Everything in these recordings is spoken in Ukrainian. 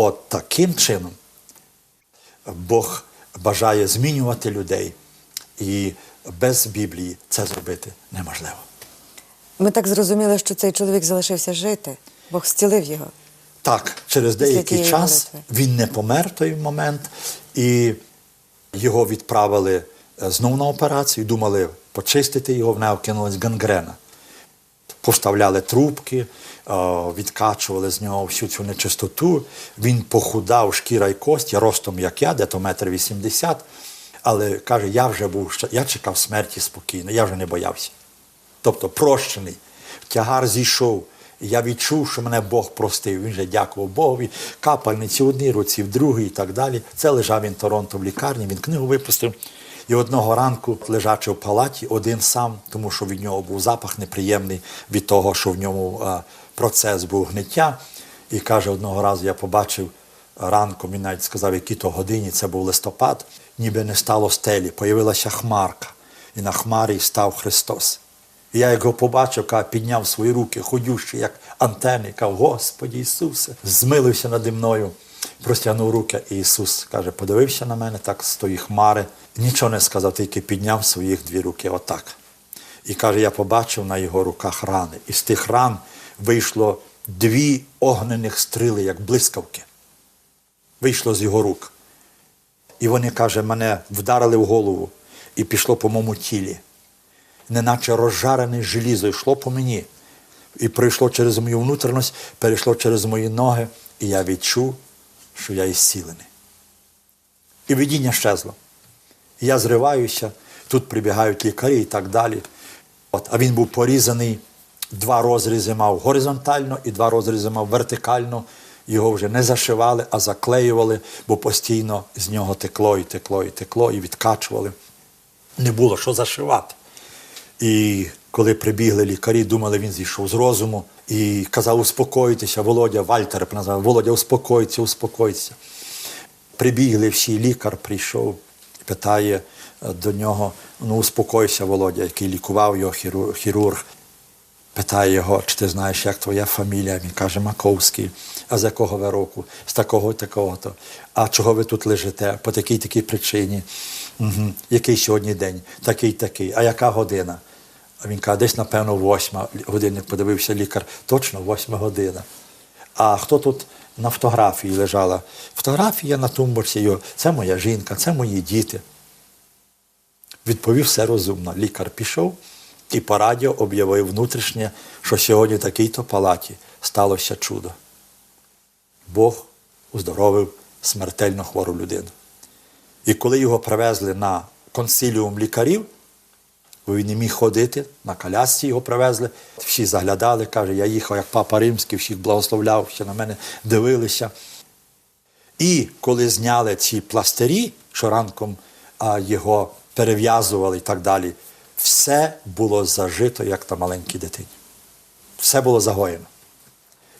от таким чином Бог бажає змінювати людей, і без Біблії це зробити неможливо. Ми так зрозуміли, що цей чоловік залишився жити. Бог зцілив його. Так, через деякий час молитви. він не помер в той момент, і його відправили е, знов на операцію, думали почистити його, в нього кинулась гангрена. Поставляли трубки, е, відкачували з нього всю цю нечистоту. Він похудав шкіра й кості, ростом як я, дето метр вісімдесят. Але каже, я вже був, я чекав смерті спокійно, я вже не боявся. Тобто прощений, тягар зійшов. Я відчув, що мене Бог простив. Він же дякував Богові, капальниці в одній руці, в другій і так далі. Це лежав він Торонто в лікарні, він книгу випустив. І одного ранку, лежачи в палаті, один сам, тому що від нього був запах неприємний від того, що в ньому а, процес був гниття. І каже, одного разу я побачив ранком, він навіть сказав, які то годині, це був листопад, ніби не стало стелі, появилася хмарка, і на хмарі став Христос. І я його побачив, каже, підняв свої руки, ходющий, як антени, каже, Господі Ісусе, змилився наді мною, простягнув руки, і Ісус каже, подивився на мене так з хмари, нічого не сказав, тільки підняв своїх дві руки отак. І каже, я побачив на його руках рани. І з тих ран вийшло дві огнених стріли, як блискавки. Вийшло з його рук. І вони, каже, мене вдарили в голову і пішло по моєму тілі. Неначе розжарене желізо йшло по мені. І пройшло через мою внутрішність, перейшло через мої ноги, і я відчув, що я ісцілений. І видіння щезло. Я зриваюся, тут прибігають лікарі і так далі. От, а він був порізаний, два розрізи мав горизонтально і два розрізи мав вертикально. Його вже не зашивали, а заклеювали, бо постійно з нього текло і текло, і текло, і відкачували. Не було що зашивати. І коли прибігли лікарі, думали, він зійшов з розуму і казав, успокойтеся, Володя, Вальтер назвав, Володя, успокойтеся, успокойтеся. Прибігли всі, лікар прийшов і питає е, до нього: ну, успокойся, Володя, який лікував його хірург. Питає його, чи ти знаєш, як твоя фамілія? Він каже, Маковський. А з якого ви року? З такого такого-то. А чого ви тут лежите? По такій такій причині. Угу. Який сьогодні день? Такий такий. А яка година? А він каже, десь, напевно, восьма. Годинник подивився лікар. Точно, восьма година. А хто тут на фотографії лежала? Фотографія на тумбочці. його. Це моя жінка, це мої діти. Відповів все розумно. Лікар пішов і по радіо об'явив внутрішнє, що сьогодні в такій-то палаті сталося чудо. Бог уздоровив смертельно хвору людину. І коли його привезли на консиліум лікарів, бо він не міг ходити, на колясці його привезли, всі заглядали, каже, я їхав як папа римський, всіх благословляв, ще на мене дивилися. І коли зняли ці пластирі, що ранком а, його перев'язували і так далі, все було зажито, як на маленькій дитині. Все було загоєно.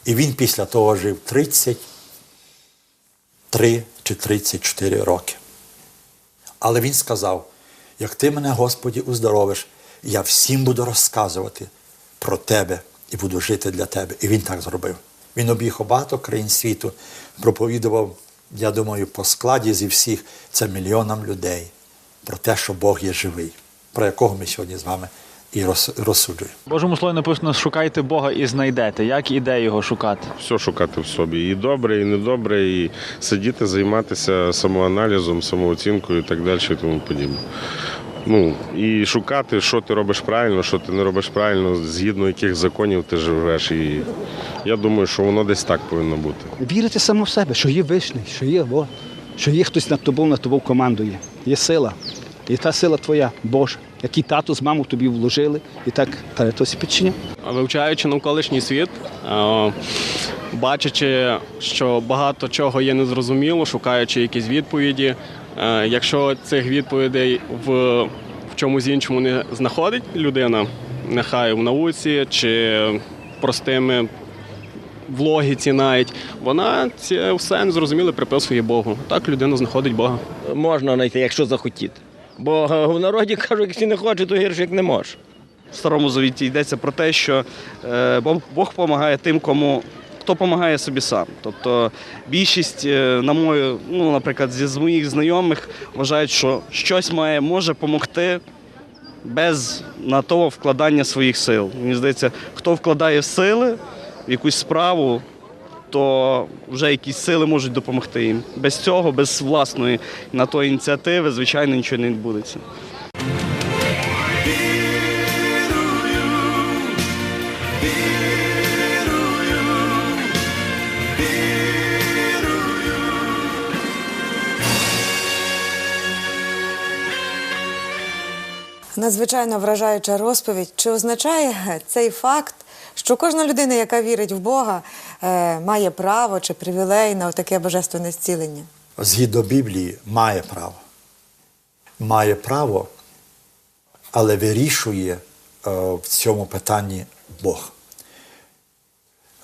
І він після того жив 33 чи 34 роки. Але він сказав: як ти мене, Господі, уздоровиш, я всім буду розказувати про тебе і буду жити для тебе. І він так зробив. Він об'їхав багато країн світу, проповідував, я думаю, по складі зі всіх це мільйонам людей про те, що Бог є живий, про якого ми сьогодні з вами і роз- розсуджуємо. Божому слові написано: шукайте Бога і знайдете. Як і де його шукати? все шукати в собі. І добре, і недобре, і сидіти, займатися самоаналізом, самооцінкою і так далі, і тому подібне. Ну, і шукати, що ти робиш правильно, що ти не робиш правильно, згідно яких законів ти живеш. І я думаю, що воно десь так повинно бути. Вірити само в себе, що є вишний, що є Бог, що є хтось над тобою, над тобою командує. Є сила. І та сила твоя, Божа, який тато з мамою тобі вложили, і так перетосі підчиня. вивчаючи навколишній світ, бачачи, що багато чого є незрозуміло, шукаючи якісь відповіді. Е, Якщо цих відповідей в, в чомусь іншому не знаходить людина, нехай в науці чи простими в логіці навіть, вона це все незрозуміле приписує Богу. Так людина знаходить Бога. можна знайти, якщо захотіти. Бо в народі кажуть, якщо не хоче, то гірше як не може. В старому завіті йдеться про те, що е, Бог допомагає тим, кому хто допомагає собі сам. Тобто більшість, е, на мою, ну, наприклад, зі з моїх знайомих вважають, що щось має може допомогти без на то вкладання своїх сил. Мені здається, хто вкладає сили в якусь справу, то вже якісь сили можуть допомогти їм. Без цього, без власної на то ініціативи, звичайно, нічого не відбудеться. Надзвичайно вражаюча розповідь. Чи означає цей факт, що кожна людина, яка вірить в Бога, е, має право чи привілей на таке божественне зцілення? Згідно Біблії, має право. Має право, але вирішує е, в цьому питанні Бог.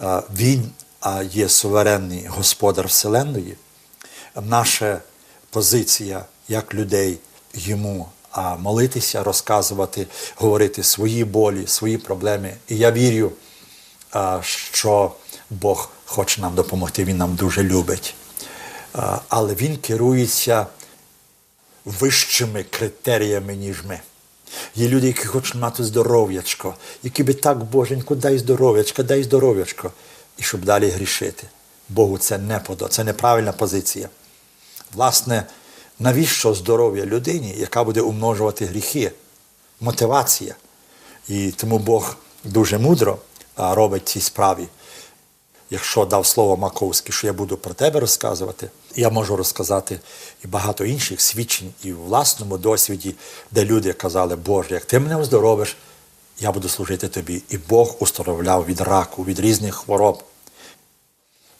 Е, Він є суверенний господар Вселенної. Наша позиція як людей йому а, молитися, розказувати, говорити свої болі, свої проблеми. І я вірю, що Бог хоче нам допомогти, Він нам дуже любить. Але Він керується вищими критеріями, ніж ми. Є люди, які хочуть мати здоров'ячко, які би так, Боженько, дай здоров'ячко, дай здоров'ячко, і щоб далі грішити. Богу це не подо, це неправильна позиція. Власне, навіщо здоров'я людині, яка буде умножувати гріхи? Мотивація. І тому Бог дуже мудро робить ці справі. Якщо дав слово Маковський, що я буду про тебе розказувати, я можу розказати і багато інших свідчень і в власному досвіді, де люди казали, Боже, як ти мене оздоровиш, я буду служити тобі. І Бог уздоровляв від раку, від різних хвороб.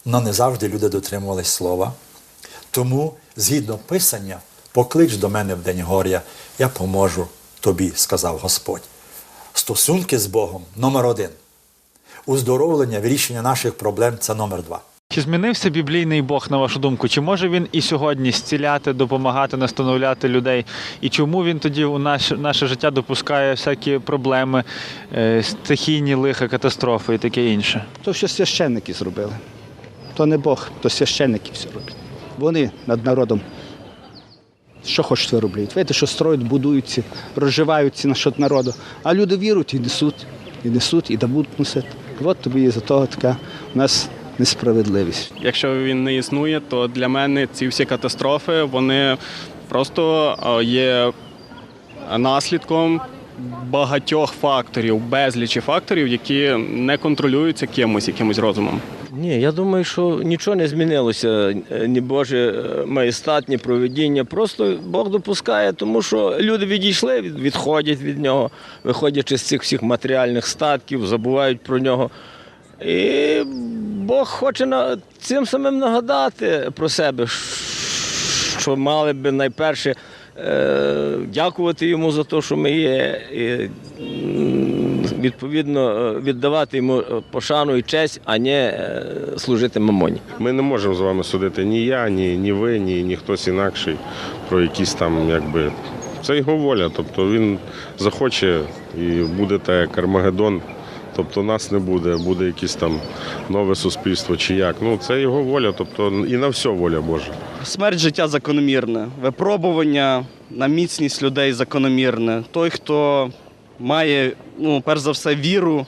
Но не завжди люди дотримувались слова. Тому, згідно Писання, поклич до мене в день горя, я поможу тобі, сказав Господь. Стосунки з Богом номер один. Уздоровлення, вирішення наших проблем це номер два. Чи змінився біблійний Бог, на вашу думку? Чи може він і сьогодні зціляти, допомагати, настановляти людей? І чому він тоді у наше, наше життя допускає всякі проблеми, е, стихійні лиха, катастрофи і таке інше? То що священники зробили. То не Бог, то священники все роблять. Вони над народом. Що хочуть вироблюють. Видите, що строють, будуються, розживаються насчет народу. А люди вірують і несуть, і несуть, і будуть носити. От тобі і за того така у нас несправедливість. Якщо він не існує, то для мене ці всі катастрофи вони просто е, є наслідком багатьох факторів, безлічі факторів, які не контролюються кимось, якимось розумом. Ні, я думаю, що нічого не змінилося. е, Ні Боже е, маєстат, ні проведіння. Просто Бог допускає, тому що люди відійшли, від- відходять від нього, виходячи з цих всіх матеріальних статків, забувають про нього. І Бог хоче цим самим нагадати про себе, що мали би найперше е, дякувати йому за те, що ми є. Відповідно, е, віддавати йому е, пошану і честь, а не е, служити мамоні. Ми не можемо з вами судити ні я, ні, ні ви, ні, ні хтось інакший про якісь там, якби. Це його воля. Тобто він захоче і буде так, як Армагеддон. Тобто нас не буде, буде якесь там нове суспільство чи як. Ну це його воля, тобто і на все воля Божа. Смерть життя закономірне, випробування на міцність людей закономірне. Той, хто має, ну, перш за все, віру е,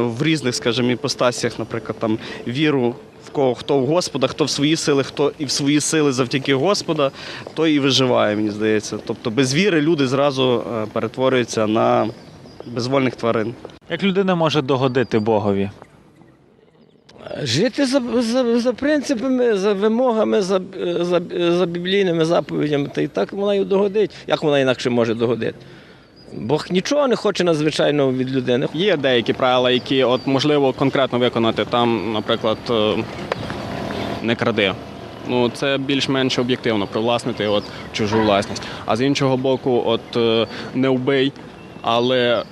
в різних, скажімо, іпостасіях, наприклад, там віру в кого хто в Господа, хто в свої сили, хто і в свої сили завдяки Господа, той і виживає, мені здається. Тобто без віри люди зразу е, перетворюються на безвольних тварин. Як людина може догодити Богові? Жити за, за, за принципами, за вимогами, за, за, за біблійними заповідями, та і так вона й догодить. Як вона інакше може догодити? Бог нічого не хоче надзвичайного від людини. Є деякі правила, які от можливо конкретно виконати. Там, наприклад, е, не кради. Ну, це більш-менш об'єктивно привласнити от чужу власність. А з іншого боку, от е, не вбий, але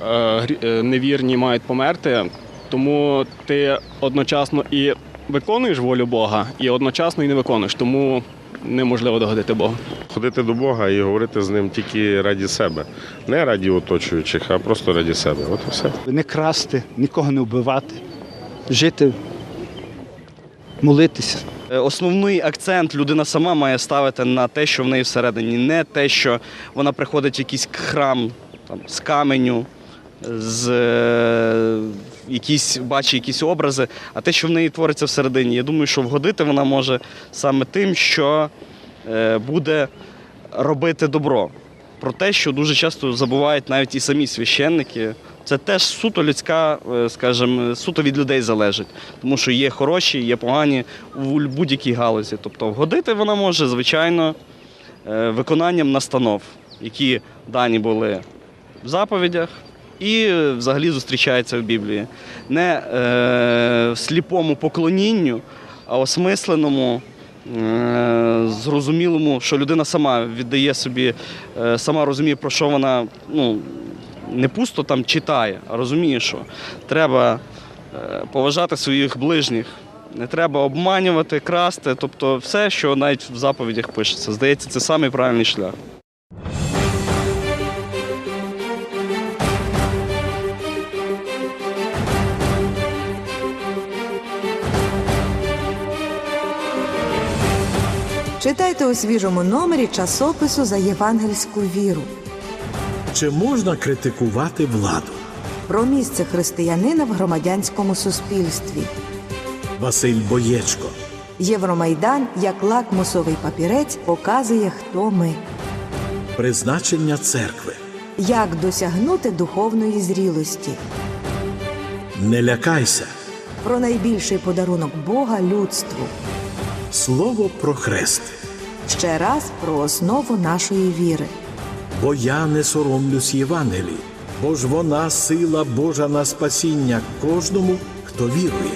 е, невірні мають померти. Тому ти одночасно і виконуєш волю Бога, і одночасно і не виконуєш. Тому неможливо догодити Богу. Ходити до Бога і говорити з ним тільки раді себе, не раді оточуючих, а просто раді себе. От і все. Не красти, нікого не вбивати, жити молитися. Е, Основний акцент людина сама має ставити на те, що в неї всередині, не те, що вона приходить в якийсь храм там, з каменю, з е, якісь, бачить якісь образи, а те, що в неї твориться всередині. Я думаю, що вгодити вона може саме тим, що е, буде робити добро. Про те, що дуже часто забувають навіть і самі священники. Це теж суто людська, е, скажімо, суто від людей залежить. Тому що є хороші, є погані у будь-якій галузі. Тобто вгодити вона може, звичайно, е, виконанням настанов, які дані були в заповідях і е, взагалі зустрічаються в Біблії. Не е, сліпому поклонінню, а осмисленому, е, зрозумілому, що людина сама віддає собі, е, сама розуміє, про що вона ну, не пусто там читає, а розуміє, що треба е, поважати своїх ближніх. Не треба обманювати, красти, тобто все, що навіть в заповідях пишеться. Здається, це самий правильний шлях. Читайте у свіжому номері часопису за євангельську віру Чи можна критикувати владу? про місце християнина в громадянському суспільстві. Василь Боєчко. Євромайдан як лакмусовий папірець показує, хто ми, Призначення церкви. як досягнути духовної зрілості. Не лякайся. Про найбільший подарунок Бога людству. Слово про хрест. Ще раз про основу нашої віри. Бо я не соромлюсь Євангелії, бо ж вона сила Божа на спасіння кожному, хто вірує.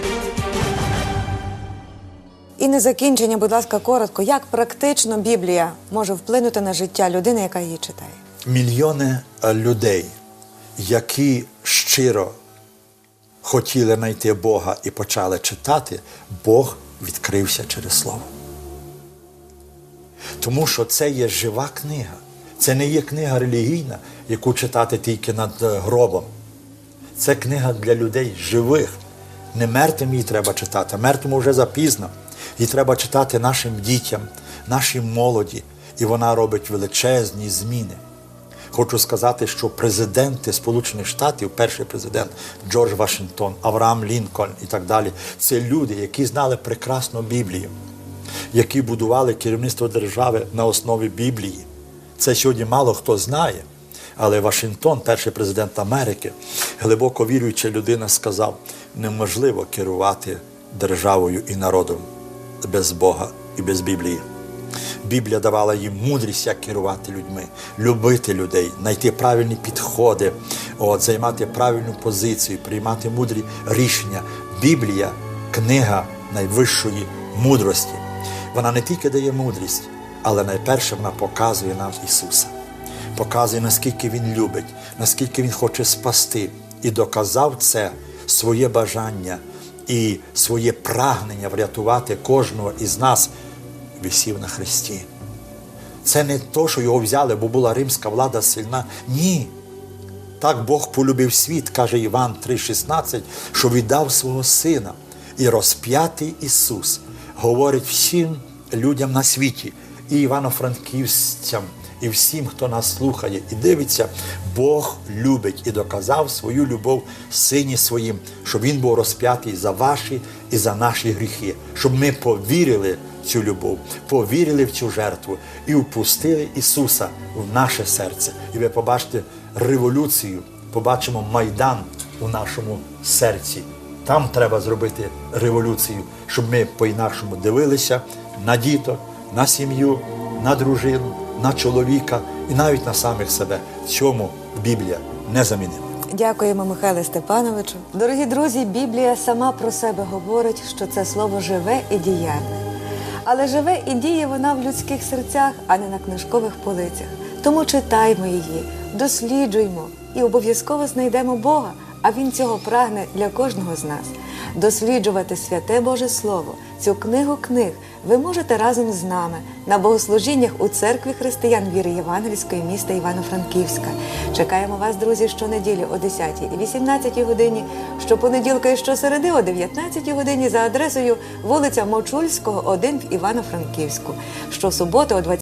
І на закінчення, будь ласка, коротко, як практично Біблія може вплинути на життя людини, яка її читає. Мільйони е, людей, які щиро хотіли знайти Бога і почали читати, Бог відкрився через Слово. Тому що це є жива книга. Це не є книга релігійна, яку читати тільки над е, гробом. Це книга для людей живих. Не мертвим її треба читати, мертвому вже запізно. Її треба читати нашим дітям, нашій молоді, і вона робить величезні зміни. Хочу сказати, що президенти Сполучених Штатів, перший президент Джордж Вашингтон, Авраам Лінкольн і так далі, це люди, які знали прекрасно Біблію, які будували керівництво держави на основі Біблії. Це сьогодні мало хто знає. Але Вашингтон, перший президент Америки, глибоко віруюча людина, сказав: неможливо керувати державою і народом без Бога і без Біблії. Біблія давала їм мудрість, як керувати людьми, любити людей, знайти правильні підходи, от, займати правильну позицію, приймати мудрі рішення. Біблія книга найвищої мудрості. Вона не тільки дає мудрість, але найперше вона показує нам Ісуса. Показує, наскільки Він любить, наскільки Він хоче спасти. І доказав це своє бажання і своє прагнення врятувати кожного із нас висів на хресті. Це не то, що його взяли, бо була римська влада сильна. Ні. Так Бог полюбив світ, каже Іван 3,16, що віддав свого сина. І розп'ятий Ісус говорить всім людям на світі, і івано-франківцям, і всім, хто нас слухає і дивиться, Бог любить і доказав свою любов сині своїм, щоб Він був розп'ятий за ваші і за наші гріхи, щоб ми повірили цю любов, повірили в цю жертву і впустили Ісуса в наше серце. І ви побачите революцію, побачимо майдан у нашому серці. Там треба зробити революцію, щоб ми по-інакшому дивилися на діток, на сім'ю, на дружину, на чоловіка і навіть на самих себе. Цьому Біблія незамінима. Дякуємо, Михайле Степановичу. Дорогі друзі, Біблія сама про себе говорить, що це слово живе і діяльне. Але живе і діє вона в людських серцях, а не на книжкових полицях. Тому читаймо її, досліджуймо і обов'язково знайдемо Бога, а Він цього прагне для кожного з нас. Досліджувати святе Боже Слово, цю книгу книг ви можете разом з нами на богослужіннях у церкві християн віри Євангельської міста Івано-Франківська. Чекаємо вас, друзі, щонеділі о 10 і 18 годині, щопонеділка і щосереди о 19 годині за адресою вулиця Мочульського, 1 в Івано-Франківську. Щосуботи о 20